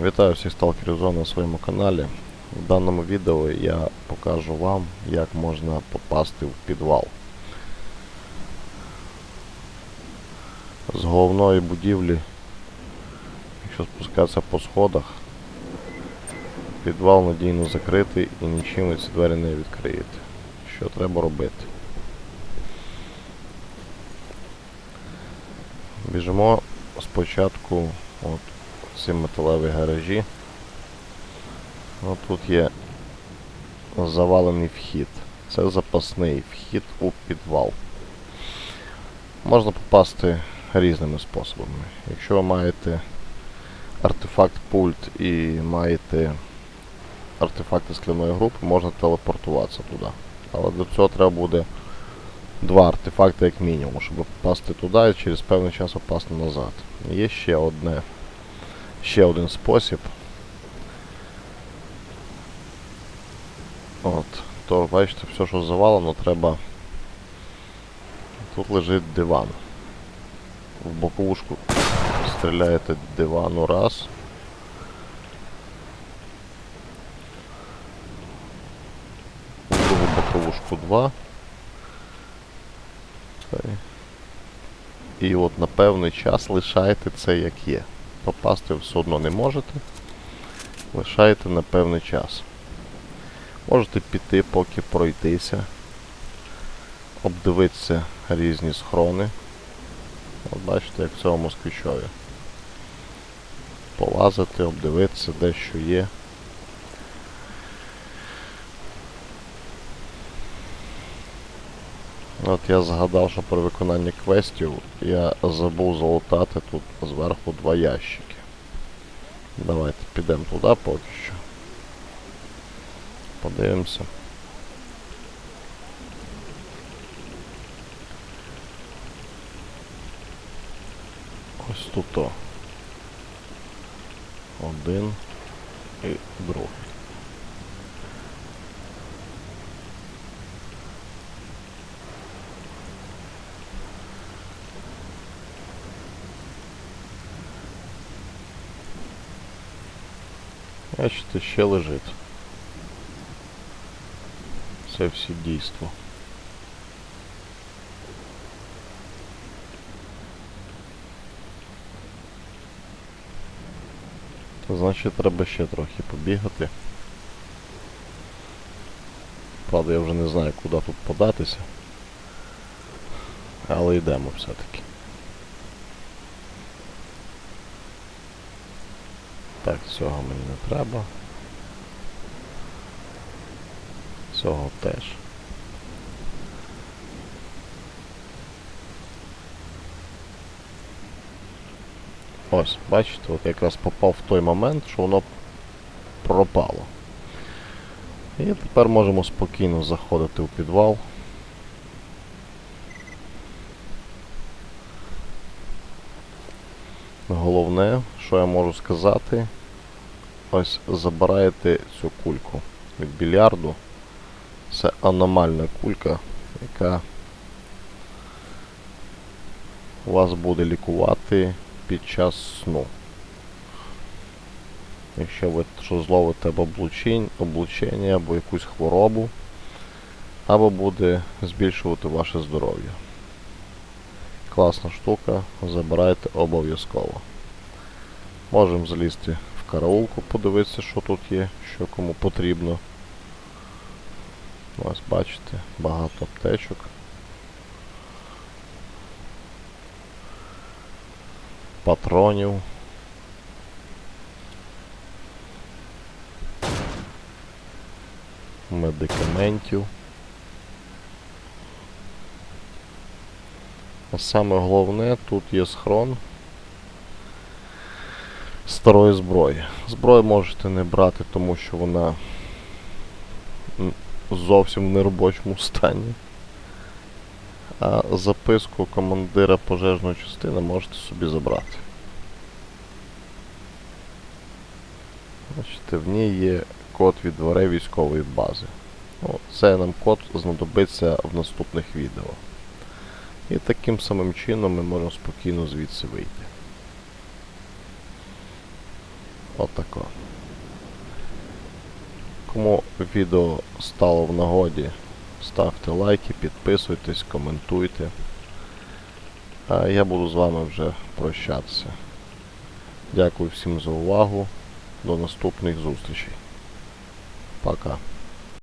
Вітаю всіх сталкерів зони на своєму каналі. В даному відео я покажу вам, як можна попасти в підвал. З головної будівлі, якщо спускатися по сходах, підвал надійно закритий і нічим ви ці двері не відкриєте. Що треба робити? Біжимо спочатку от ці металеві гаражі. От тут є завалений вхід. Це запасний вхід у підвал. Можна попасти різними способами. Якщо ви маєте артефакт пульт і маєте артефакти скляної групи, можна телепортуватися туди. Але для цього треба буде два артефакти як мінімум, щоб попасти туди і через певний час попасти назад. Є ще одне ще один спосіб. От, то бачите, все, що завалено, треба. Тут лежить диван. В боковушку стріляєте дивану раз. В другу боковушку два. І от на певний час лишаєте це як є попасти все одно не можете. Лишаєте на певний час. Можете піти, поки пройтися, обдивитися різні схрони. От бачите, як в цьому москвичові. Полазити, обдивитися, де що є. От я згадав, що при виконанні квестів я забув залутати тут зверху два ящики. Давайте підемо туди поки що. Подивимося. Ось тут. Один і другий. Бачите, ще лежить. Це всі дійство. Значить треба ще трохи побігати. Правда, я вже не знаю, куди тут податися. Але йдемо все-таки. Так, цього мені не треба. Цього теж. Ось, бачите, от якраз попав в той момент, що воно пропало. І тепер можемо спокійно заходити у підвал. Головне, що я можу сказати, ось забираєте цю кульку від більярду. Це аномальна кулька, яка вас буде лікувати під час сну. Якщо ви зловите або облучення, або якусь хворобу, або буде збільшувати ваше здоров'я. Класна штука, забирайте обов'язково. Можемо залізти в караулку, подивитися, що тут є, що кому потрібно. Ось бачите, багато аптечок. Патронів. Медикаментів. А саме головне, тут є схрон старої зброї. Зброю можете не брати, тому що вона зовсім в неробочому стані. А записку командира пожежної частини можете собі забрати. Бачите, в ній є код від дверей військової бази. Ну, Це нам код знадобиться в наступних відео. І таким самим чином ми можемо спокійно звідси вийти. Отако. Кому відео стало в нагоді, ставте лайки, підписуйтесь, коментуйте. А я буду з вами вже прощатися. Дякую всім за увагу. До наступних зустрічей. Пока.